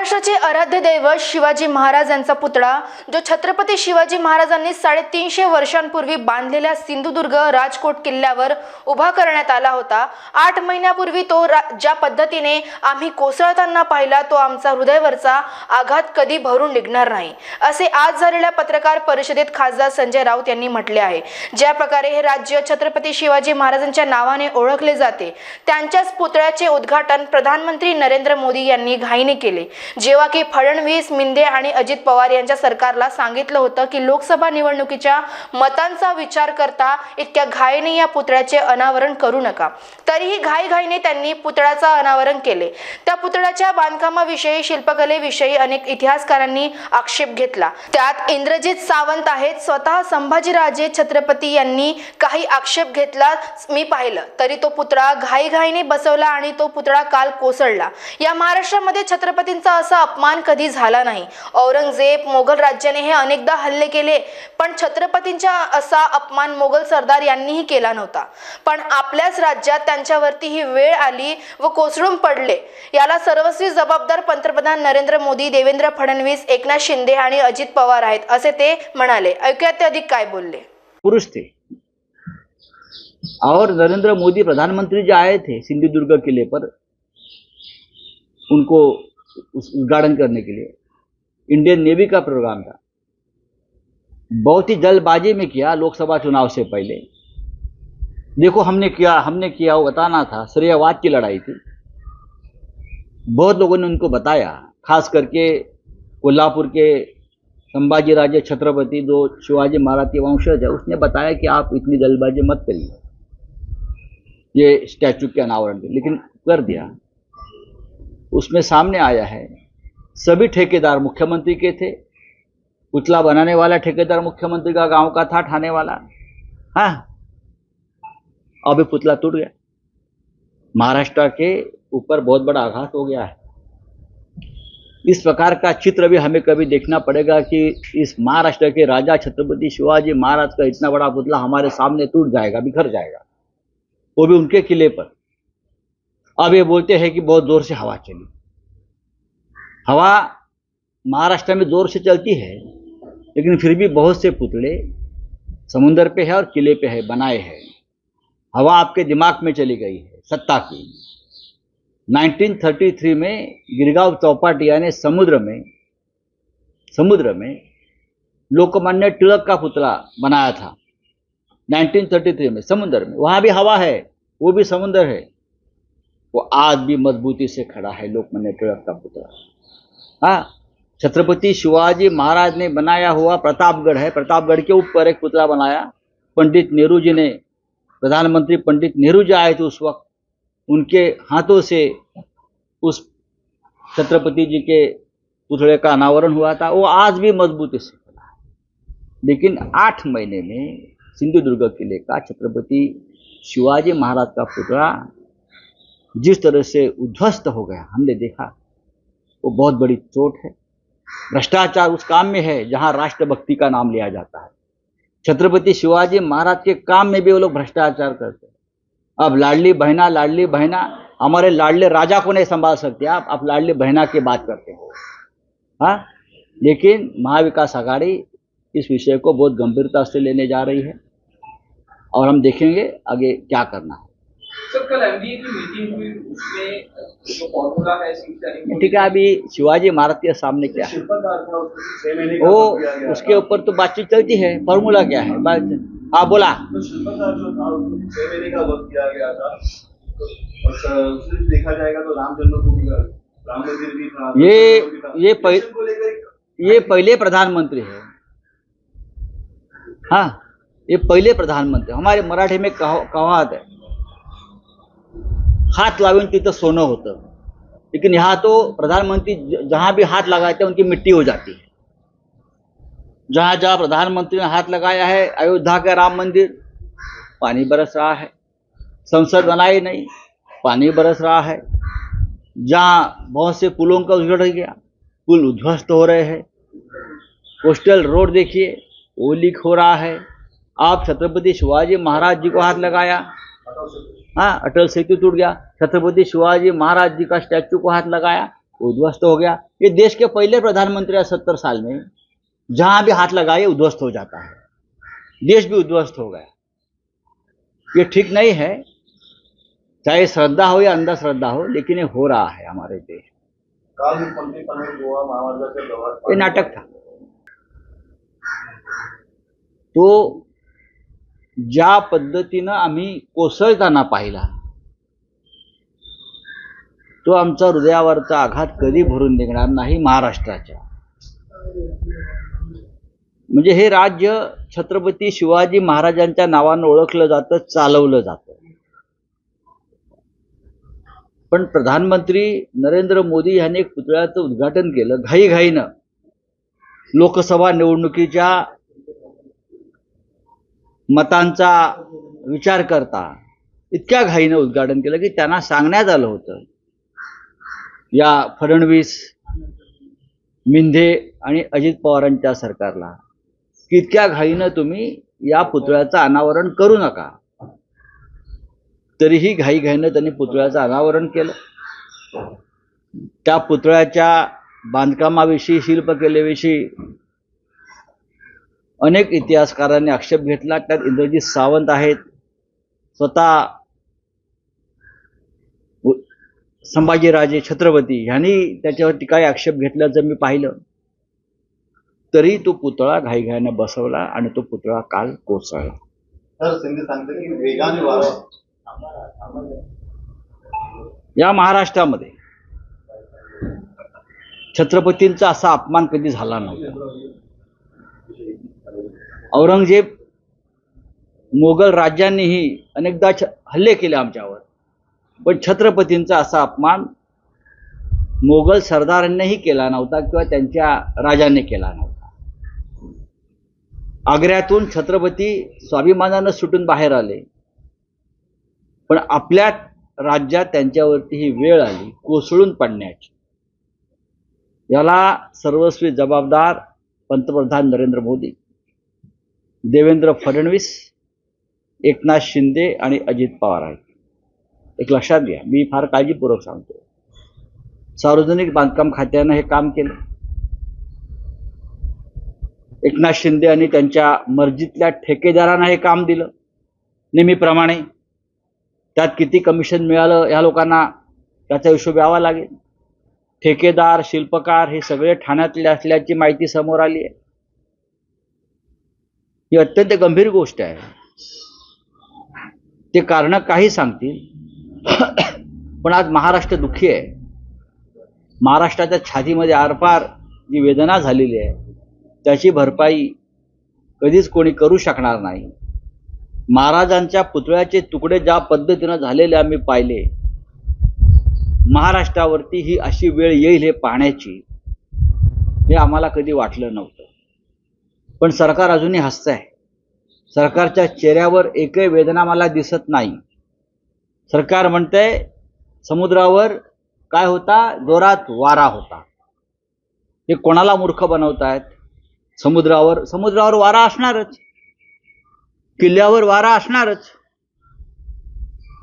महाराष्ट्राचे आराध्य दैवत शिवाजी महाराज यांचा पुतळा जो छत्रपती शिवाजी महाराजांनी साडेतीनशे वर्षांपूर्वी बांधलेल्या सिंधुदुर्ग राजकोट किल्ल्यावर उभा करण्यात आला होता. आठ महिन्यापूर्वी तो रा ज्या पद्धतीने आम्ही कोसळताना पाहिला तो आमचा हृदयवरचा आघात कधी भरून निघणार नाही. असे आज झालेल्या पत्रकार परिषदेत खासदार संजय राऊत यांनी म्हटले आहे. ज्या प्रकारे हे राज्य छत्रपती शिवाजी महाराजांच्या नावाने ओळखले जाते त्यांच्याच पुतळ्याचे उद्घाटन प्रधानमंत्री नरेंद्र मोदी यांनी घाईने केले. जेव्हा की फडणवीस मिंदे आणि अजित पवार यांच्या सरकारला सांगितलं होतं की लोकसभा निवडणुकीच्या मतांचा विचार करता इतक्या घाईने या पुतळ्याचे अनावरण करू नका. तरीही घाईघाईने त्यांनी पुतळ्याचं अनावरण केले. त्या पुतळ्याच्या बांधकामाविषयी शिल्पकलेविषयी अनेक इतिहासकारांनी आक्षेप घेतला. त्यात इंद्रजित सावंत आहेत. स्वतः संभाजीराजे छत्रपती यांनी काही आक्षेप घेतला मी पाहिलं. तरी तो पुतळा घाईघाईने बसवला आणि तो पुतळा काल कोसळला. या महाराष्ट्रामध्ये छत्रपतींचा असा अपमान कधी झाला नाही. औरंगजेब मोगल राज्याने हे अनेकदा हल्ले केले पण छत्रपतींचा असा अपमान मोगल सरदार यांनीही केला नव्हता. पण आपल्याच राज्यात त्यांच्यावरती ही वेळ आली व कोसळून पडले. याला सर्वस्वी जबाबदार पंतप्रधान नरेंद्र मोदी देवेंद्र फडणवीस एकनाथ शिंदे आणि अजित पवार आहेत असे ते म्हणाले. ऐकूयात ते अधिक काय बोलले. पुरुष थे और नरेंद्र मोदी प्रधानमंत्री जो आए थे सिंधुदुर्ग किले पर उनको उस उद्घाटन करने के लिए। इंडियन नेवी का प्रोग्राम था। बहुत ही जल्दबाजी में किया लोकसभा चुनाव से पहले। देखो, हमने किया हमने किया, वो बताना था, श्रेयवाद की लड़ाई थी। बहुत लोगों ने उनको बताया, खास करके कोल्हापुर के संभाजी राजे छत्रपति, जो शिवाजी महाराज के वंशज है, उसने बताया कि आप इतनी जल्दबाजी मत करिए। ये स्टैचू के अनावरण लेकिन कर दिया। उसमें सामने आया है। सभी ठेकेदार मुख्यमंत्री के थे। पुतला बनाने वाला ठेकेदार मुख्यमंत्री का गाँव का था, ठाने वाला। हाँ। अभी पुतला टूट गया। महाराष्ट्र के ऊपर बहुत बड़ा आघात हो गया है। इस प्रकार का चित्र भी हमें कभी देखना पड़ेगा कि इस महाराष्ट्र के राजा छत्रपति शिवाजी महाराज का इतना बड़ा पुतला हमारे सामने टूट जाएगा, बिखर जाएगा। वो भी उनके किले पर। अब ये बोलते हैं कि बहुत ज़ोर से हवा चली। हवा महाराष्ट्र में ज़ोर से चलती है, लेकिन फिर भी बहुत से पुतले समुंदर पे है और किले पे है, बनाए हैं। हवा आपके दिमाग में चली गई है, सत्ता की। 1933 में गिरगांव चौपाटिया ने समुद्र में समुद्र में लोकमान्य टिळक का पुतला बनाया था। 1933 में, समुद्र में। वहाँ भी हवा है, वो भी समुद्र है। वो आज भी मजबूती से खड़ा है, लोकमान्य टिळक का पुतला हाँ छत्रपति शिवाजी महाराज ने बनाया हुआ प्रतापगढ़ है। प्रतापगढ़ के ऊपर एक पुतला बनाया। पंडित नेहरू जी ने, प्रधानमंत्री पंडित नेहरू जी आए थे उस वक्त। उनके हाथों से उस छत्रपति जी के पुतले का अनावरण हुआ था। वो आज भी मजबूती से खड़ा है। लेकिन आठ महीने में सिंधुदुर्ग किले का छत्रपति शिवाजी महाराज का पुतला जिस तरह से उध्वस्त हो गया, हमने देखा, वो बहुत बड़ी चोट है। भ्रष्टाचार उस काम में है जहाँ राष्ट्रभक्ति का नाम लिया जाता है। छत्रपति शिवाजी महाराज के काम में भी वो लोग भ्रष्टाचार करते हैं। अब लाडली बहना लाडली बहना, हमारे लाडले राजा को नहीं संभाल सकते आप आप लाडली बहना की बात करते हो। हाँ? लेकिन महाविकास आघाड़ी इस विषय को बहुत गंभीरता से लेने जा रही है और हम देखेंगे आगे क्या करना है। सर कल एमबीए की मीटिंग हुई उसमें जो फॉर्मूला है ठीक है अभी शिवाजी महाराज के सामने क्या? है वो उसके ऊपर तो बातचीत चलती है फॉर्मूला क्या है? बात हाँ बोला। तो छह महीने का वक्त दिया गया था। तो और देखा जाएगा तो राम जन्मभूमि का राम मंदिर भी था ये- ये ये पहले प्रधानमंत्री है। हाँ ये पहले प्रधानमंत्री हमारे मराठी में कहा कहावत है। हात लावून तिथं सोनं होतं। लेकिन यहाँ तो प्रधानमंत्री जहाँ भी हाथ लगाते हैं उनकी मिट्टी हो जाती है। जहाँ जहाँ प्रधानमंत्री ने हाथ लगाया है, अयोध्या का राम मंदिर, पानी बरस रहा है। संसद बनाई नहीं, पानी बरस रहा है। जहाँ बहुत से पुलों का उजड़ गया, पुल उध्वस्त हो रहे हैं। कोस्टल रोड देखिए, वो लीक हो रहा है। आप छत्रपति शिवाजी महाराज जी को हाथ लगाया। हाँ अटल सेतु टूट गया छत्रपति शिवाजी महाराज जी का स्टैचू को हाथ लगाया उद्ध्वस्त हो गया। ये देश के पहले प्रधानमंत्री है सत्तर साल में जहाँ भी हाथ लगाए उद्ध्वस्त हो जाता है। देश भी उद्ध्वस्त हो गया। ये ठीक नहीं है चाहे श्रद्धा हो या अंधश्रद्धा हो लेकिन ये हो रहा है हमारे देश। ये नाटक था। तो ज्या पद्धतीनं आम्ही कोसळताना पाहिला तो आमचा हृदयावरचा आघात कधी भरून निघणार नाही महाराष्ट्राच्या. म्हणजे हे राज्य छत्रपती शिवाजी महाराजांच्या नावानं ओळखलं जातं चालवलं जातं. पण प्रधानमंत्री नरेंद्र मोदी यांनी एक पुतळ्याचं उद्घाटन केलं घाईघाईनं. लोकसभा निवडणुकीच्या मतांचा विचार करता. इतक्या घाईनं उद्घाटन केलं की त्यांना सांगण्यात आलं होतं. या फडणवीस मिंधे आणि अजित पवारांच्या सरकारला की इतक्या घाईनं तुम्ही या पुतळ्याचं अनावरण करू नका. तरीही घाईघाईनं त्यांनी पुतळ्याचं अनावरण केलं. त्या पुतळ्याच्या बांधकामाविषयी शिल्पकलेविषयी अनेक इतिहासकारांनी आक्षेप घेतला त्यात इंद्रजित सावंत आहेत. स्वतः संभाजीराजे छत्रपती ह्यांनी त्याच्यावरती काही आक्षेप घेतल्याचं मी पाहिलं. तरी तो पुतळा घाईघाईनं बसवला आणि तो पुतळा काल कोसळला. या महाराष्ट्रामध्ये छत्रपतींचा असा अपमान कधी झाला नव्हता. औरंगजेब मोगल राज्यांनीही अनेकदा छ- हल्ले केले आमच्यावर. पण छत्रपतींचा असा अपमान मोगल सरदारांनीही केला नव्हता किंवा त्यांच्या राजाने केला नव्हता. आग्र्यातून छत्रपती स्वाभिमानानं सुटून बाहेर आले. पण आपल्या राज्यात त्यांच्यावरती ही वेळ आली कोसळून पडण्याची. याला सर्वस्वी जबाबदार पंतप्रधान नरेंद्र मोदी. देवेंद्र फडणवीस एकनाथ शिंदे आणि अजित पवार आहेत. एक लक्षात घ्या मी फार काळजीपूर्वक सांगतो सार्वजनिक बांधकाम खात्यानं हे काम केलं. एकनाथ शिंदे आणि त्यांच्या मर्जीतल्या ठेकेदारांना हे काम दिलं नेहमीप्रमाणे. त्यात किती कमिशन मिळालं या लोकांना त्याचा हिशोब यावा लागेल. ठेकेदार शिल्पकार हे सगळे ठाण्यातले असल्याची माहिती समोर आली आहे. ही अत्यंत गंभीर गोष्ट आहे. ते कारण काही सांगतील. पण आज महाराष्ट्र दुःखी आहे. महाराष्ट्राच्या छातीमध्ये आरपार जी वेदना झालेली आहे त्याची भरपाई कधीच कोणी करू शकणार नाही. महाराजांच्या पुतळ्याचे तुकडे ज्या पद्धतीनं झालेले आम्ही पाहिले महाराष्ट्रावरती ही अशी वेळ येईल हे पाहण्याची हे आम्हाला कधी वाटलं नव्हतं. पण सरकार अजूनही हसतंय. सरकारच्या चेहऱ्यावर एकही वेदना मला दिसत नाही. सरकार म्हणतंय समुद्रावर काय होता? जोरात वारा होता. हे कोणाला मूर्ख बनवतायत? समुद्रावर समुद्रावर वारा असणारच. किल्ल्यावर वारा असणारच.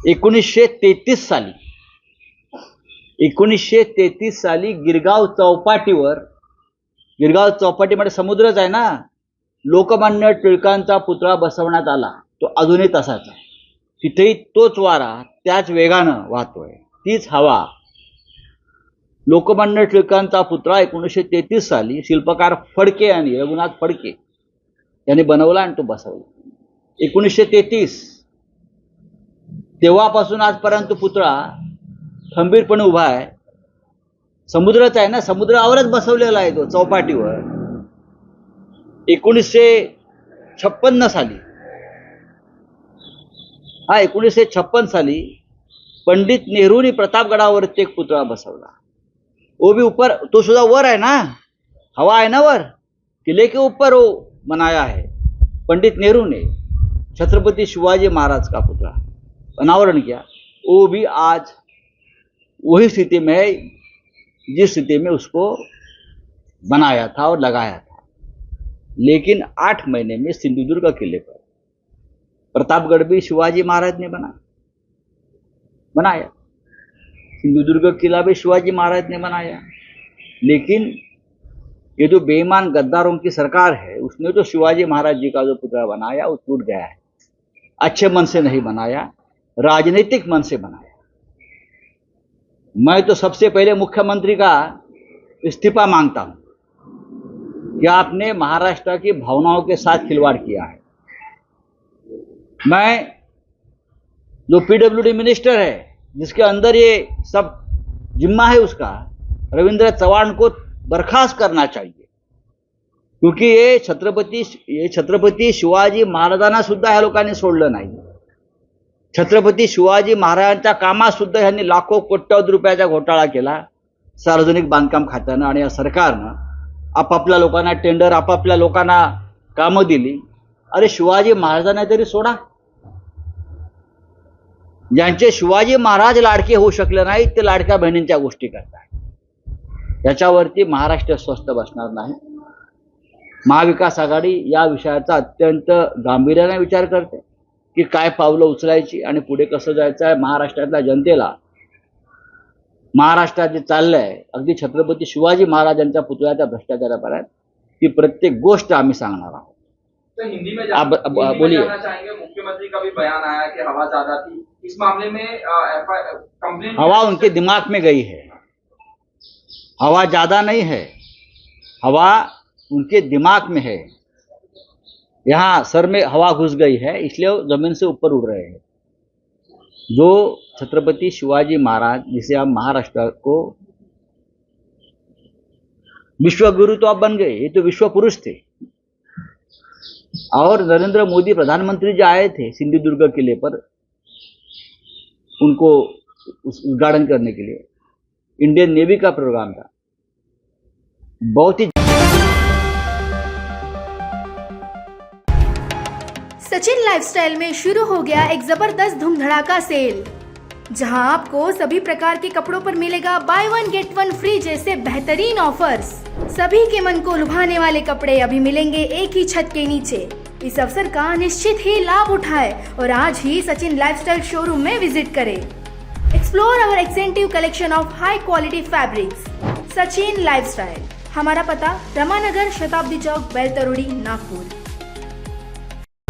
एकोणीसशे तेहतीस साली एकोणीसशे तेहतीस साली गिरगाव चौपाटीवर गिरगाव चौपाटीमध्ये समुद्रच आहे ना? लोकमान्य टिळकांचा पुतळा बसवण्यात आला. तो अजूनही तसाच आहे. तिथेही तोच वारा त्याच वेगानं वाहतोय. तीच हवा. लोकमान्य टिळकांचा पुतळा एकोणीसशे तेहतीस साली शिल्पकार फडके आणि रघुनाथ फडके यांनी बनवला आणि तो बसवला. एकोणीसशे तेहतीस. तेव्हापासून आजपर्यंत पुतळा खंबीरपणे उभा आहे. समुद्रच आहे ना? समुद्रावरच बसवलेला आहे तो चौपाटीवर. एकोणीसशे छप्पन्न साली. हा एकोणीसशे छप्पन साली पंडित नेहरूंनी प्रतापगडावरती एक पुतळा बसवला. वो भी ऊपर तो सुद्धा वर आहे ना? हवा है ना वर? किले के ऊपर वो बनाया है. पंडित नेहरू ने छत्रपति शिवाजी महाराज का पुतला अनावरण किया. वो भी आज वही स्थिति में, जिस स्थिति में उसको बनाया था और लगाया था. लेकिन आठ महीने में सिंधुदुर्ग किले पर। प्रतापगढ़ भी शिवाजी महाराज ने बना बनाया। सिंधुदुर्ग किला भी शिवाजी महाराज ने बनाया। लेकिन ये जो बेईमान गद्दारों की सरकार है, उसने तो शिवाजी महाराज जी का जो पुतला बनाया, वो टूट गया है। अच्छे मन से नहीं बनाया, राजनीतिक मन से बनाया। मैं तो सबसे पहले मुख्यमंत्री का इस्तीफा माँगता हूँ। कि आपने महाराष्ट्र की भावनाओं के साथ खिलवाड़ किया है। मैं जो पीडब्ल्यूडी मिनिस्टर है जिसके अंदर ये सब जिम्मा है उसका रविंद्र चव्हाण को बर्खास्त करना चाहिए। क्योंकि ये छत्रपती ये छत्रपती शिवाजी महाराजांना सुद्धा ह्या लोकांनी सोडलं नाही. छत्रपती शिवाजी महाराजांच्या कामात सुद्धा ह्यांनी लाखो कोट्यावधी रुपयाचा घोटाळा केला सार्वजनिक बांधकाम खात्यानं आणि या सरकारनं. आपापल्या लोकांना टेंडर आपापल्या लोकांना कामं दिली. अरे शिवाजी महाराजांना तरी सोडा. ज्यांचे शिवाजी महाराज लाडके होऊ शकले नाहीत ते लाडक्या बहिणींच्या गोष्टी करतात. याच्यावरती महाराष्ट्र स्वस्थ बसणार नाही. महाविकास आघाडी या विषयाचा अत्यंत गांभीर्याने विचार करते की काय पावलं उचलायची आणि पुढे कसं जायचं आहे महाराष्ट्रातल्या जनतेला. महाराष्ट्रात जे चाललंय. अगदी छत्रपती शिवाजी महाराजांच्या पुतळ्याच्या भ्रष्टाचारापर्यंत ही प्रत्येक गोष्ट आम्ही सांगणार आहोत. तो हिंदी में आप- जान- अब- हिंदी में बोलिए। मुख्यमंत्री का भी बयान आया कि हवा ज़्यादा थी? इस मामले में कंप्लेन हवा उनके दिमाग में गई है. हवा ज़्यादा नहीं है. हवा उनके दिमाग में है. यहाँ सर में हवा घुस गई है इसलिए ज़मीन से ऊपर उड़ रहे हैं. जो छत्रपति शिवाजी महाराज, जिसे आप महाराष्ट्र को विश्व गुरु तो आप बन गए, ये तो विश्व पुरुष थे। और नरेंद्र मोदी प्रधानमंत्री जो आए थे सिंधुदुर्ग किले पर, उनको उद्घाटन करने के लिए। इंडियन नेवी का प्रोग्राम था। बहुत ही लाइफस्टाइल में शुरू हो गया एक ज़बरदस्त धूम धड़ाका सेल जहाँ आपको सभी प्रकार के कपड़ों पर मिलेगा buy one get one free जैसे बेहतरीन ऑफर्स सभी के मन को लुभाने वाले कपड़े अभी मिलेंगे एक ही छत के नीचे। इस अवसर का निश्चित ही लाभ उठाए और आज ही सचिन लाइफस्टाइल शोरूम में विज़िट करें। Explore our एक्सेंटिव collection of high quality fabrics Sachin lifestyle हमारा पता रमानगर शताब्दी चौक, बेलतरोड़ी, नागपुर।